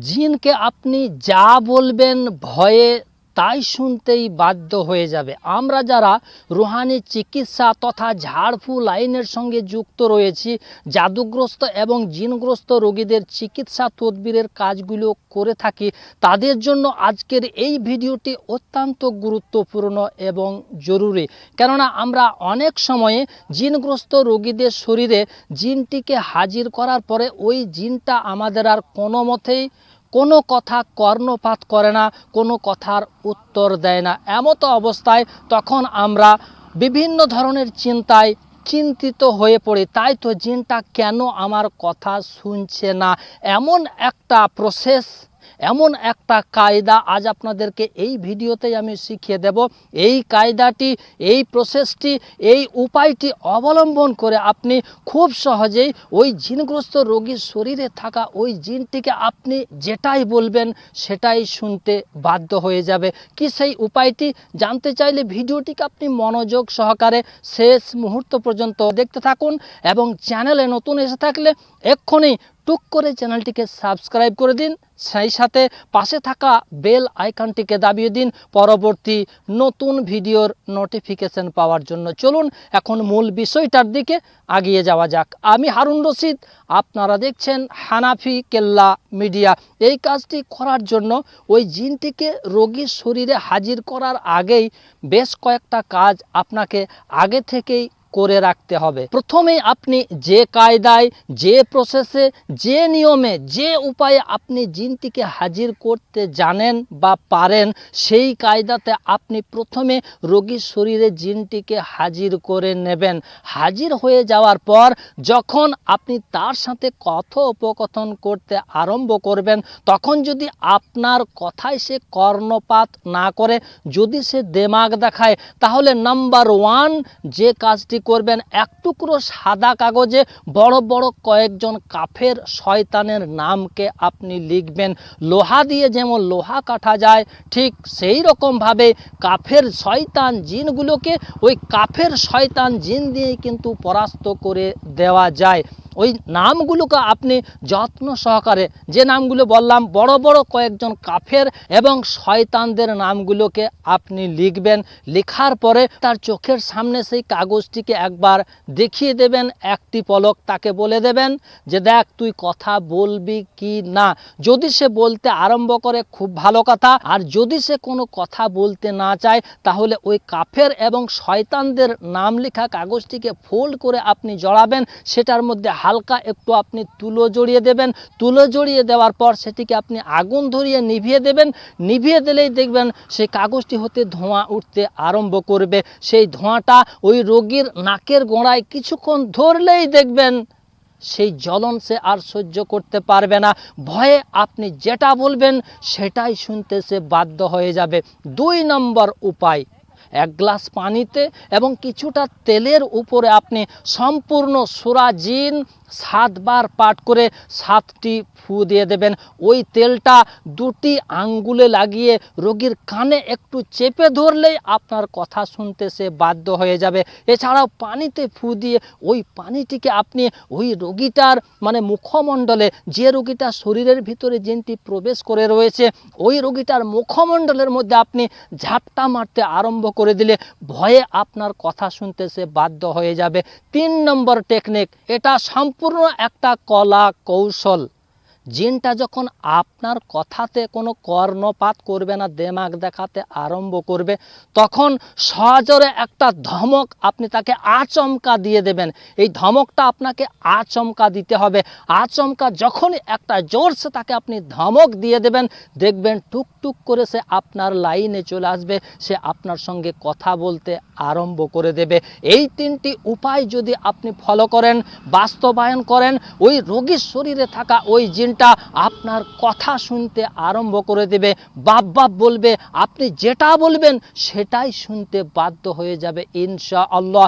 জিনকে আপনি যা বলবেন ভয়ে তাই শুনতেই বাধ্য হয়ে যাবে। আমরা যারা রুহানি চিকিৎসা তথা ঝাড়ফু লাইনের সঙ্গে যুক্ত রয়েছি, জাদুগ্রস্ত এবং জিনগ্রস্ত রোগীদের চিকিৎসা তদবিরের কাজগুলো করে থাকি, তাদের জন্য আজকের এই ভিডিওটি অত্যন্ত গুরুত্বপূর্ণ এবং জরুরি। কেননা আমরা অনেক সময়ে জিনগ্রস্ত রোগীদের শরীরে জিনটিকে হাজির করার পরে ওই জিনটা আমাদের আর কোনো মতেই কোনো কথা কর্ণপাত করে না, কোনো কথার উত্তর দেয় না। এমতো অবস্থায় তখন আমরা বিভিন্ন ধরনের চিন্তায় চিন্তিত হয়ে পড়ি, তাই তো জিনটা কেন আমার কথা শুনছে না? এমন একটা প্রসেস এমন একটা কায়দা আজ আপনাদেরকে এই ভিডিওতেই আমি শিখিয়ে দেব। এই কায়দাটি, এই প্রসেসটি এই উপায়টি অবলম্বন করে আপনি খুব সহজেই ওই জিনগ্রস্ত রোগীর শরীরে থাকা ওই জিনটিকে আপনি যেটাই বলবেন সেটাই শুনতে বাধ্য হয়ে যাবে। কি সেই উপায়টি? জানতে চাইলে ভিডিওটিকে আপনি মনোযোগ সহকারে শেষ মুহূর্ত পর্যন্ত দেখতে থাকুন এবং চ্যানেলে নতুন এসে থাকলে এক্ষুনি টুক করে চ্যানেলটিকে সাবস্ক্রাইব করে দিন। সেই সাথে পাশে থাকা বেল আইকনটিকে দাবিয়ে দিন পরবর্তী নতুন ভিডিওর নোটিফিকেশন পাওয়ার জন্য। চলুন এখন মূল বিষয়টার দিকে আগিয়ে যাওয়া যাক। আমি হারুন রশিদ, আপনারা দেখছেন হানাফি কেল্লা মিডিয়া। এই কাজটি করার জন্য ওই জিনটিকে রোগীর শরীরে হাজির করার আগেই বেশ কয়েকটা কাজ আপনাকে আগে থেকেই করে রাখতে হবে। প্রথমেই আপনি যে কায়দায়, যে প্রসেসে যে নিয়মে, যে উপায়ে আপনি জিনটিকে হাজির করতে জানেন বা পারেন, সেই কায়দাতে আপনি প্রথমে রোগীর শরীরে জিনটিকে হাজির করে নেবেন। হাজির হয়ে যাওয়ার পর যখন আপনি তার সাথে কথোপকথন করতে আরম্ভ করবেন, তখন যদি আপনার কথায় সে কর্ণপাত না করে, যদি সে দেমাগ দেখায়, তাহলে নাম্বার ওয়ান যে কাজটি করবেন এক টুকরো সাদা কাগজে বড় বড় কয়েকজন কাফের শয়তানের নামকে আপনি লিখবেন। লোহা দিয়ে যেমন লোহা কাটা যায়, ঠিক সেই রকমভাবে কাফের শয়তান জিনগুলোকে ওই কাফের শয়তান জিন দিয়ে কিন্তু পরাস্ত করে দেওয়া যায়। ওই নামগুলোকে আপনি যত্ন সহকারে, যে নামগুলো বললাম, বড় বড় কয়েকজন কাফের এবং শয়তানদের নামগুলোকে আপনি লিখবেন। লেখার পরে তার চোখের সামনে সেই কাগজটিকে একবার দেখিয়ে দেবেন, একটি পলক তাকে বলে দেবেন যে, দেখ, তুই কথা বলবি কি না? যদি সে বলতে আরম্ভ করে, খুব ভালো কথা। আর যদি সে কোনো কথা বলতে না চায়, তাহলে ওই কাফের এবং শয়তানদের নাম লেখা কাগজটিকে ফোল্ড করে আপনি জড়াবেন। সেটার মধ্যে হালকা একটু আপনি তুলো জড়িয়ে দেবেন। তুলো জড়িয়ে দেওয়ার পর সেটিকে আপনি আগুন ধরিয়ে নিভিয়ে দেবেন। নিভিয়ে দিলেই দেখবেন সেই কাগজটি হতে ধোঁয়া উঠতে আরম্ভ করবে। সেই ধোঁয়াটা ওই রোগীর নাকের গোড়ায় কিছুক্ষণ ধরলেই দেখবেন সেই জ্বলন সে আর সহ্য করতে পারবে না। ভয়ে আপনি যেটা বলবেন সেটাই শুনতে সে বাধ্য হয়ে যাবে। দুই নম্বর উপায় এক গ্লাস পানিতে এবং কিছুটা তেলের উপরে আপনি সম্পূর্ণ সুরাজিন সাতবার পাঠ করে সাতটি ফু দিয়ে দেবেন। ওই তেলটা দুটি আঙ্গুলে লাগিয়ে রোগীর কানে একটু চেপে ধরলেই আপনার কথা শুনতে সে বাধ্য হয়ে যাবে। এছাড়াও পানিতে ফু দিয়ে ওই পানিটিকে আপনি ওই রোগীটার মানে মুখমণ্ডলে যে রোগীটা শরীরের ভিতরে জিনটি প্রবেশ করে রয়েছে, ওই রোগীটার মুখমণ্ডলের মধ্যে আপনি ঝাপটা মারতে আরম্ভ করে দিলে ভয়ে আপনার কথা শুনতে সে বাধ্য হয়ে যাবে। তিন নম্বর টেকনিক, এটা সম্পূর্ণ একটা কলা কৌশল। জিনটা যখন আপনার কথাতে কোনো কর্ণপাত করবে না, দেমাগ দেখাতে আরম্ভ করবে, তখন সজোরে একটা ধমক আপনি তাকে আচমকা দিয়ে দেবেন। এই ধমকটা আপনাকে আচমকা দিতে হবে। আচমকা যখনই একটা জোরসে তাকে আপনি ধমক দিয়ে দেবেন, দেখবেন টুকটুক করে সে আপনার লাইনে চলে আসবে, সে আপনার সঙ্গে কথা বলতে আরম্ভ করে দেবে। এই তিনটি উপায় যদি আপনি ফলো করেন, বাস্তবায়ন করেন, ওই রোগীর শরীরে থাকা ওই জিনটা আপনার কথা শুনতে আরম্ভ করে দেবে, বাপ বাপ বলবে, আপনি যেটা বলবেন সেটাই শুনতে বাধ্য হয়ে যাবে ইনশা আল্লাহ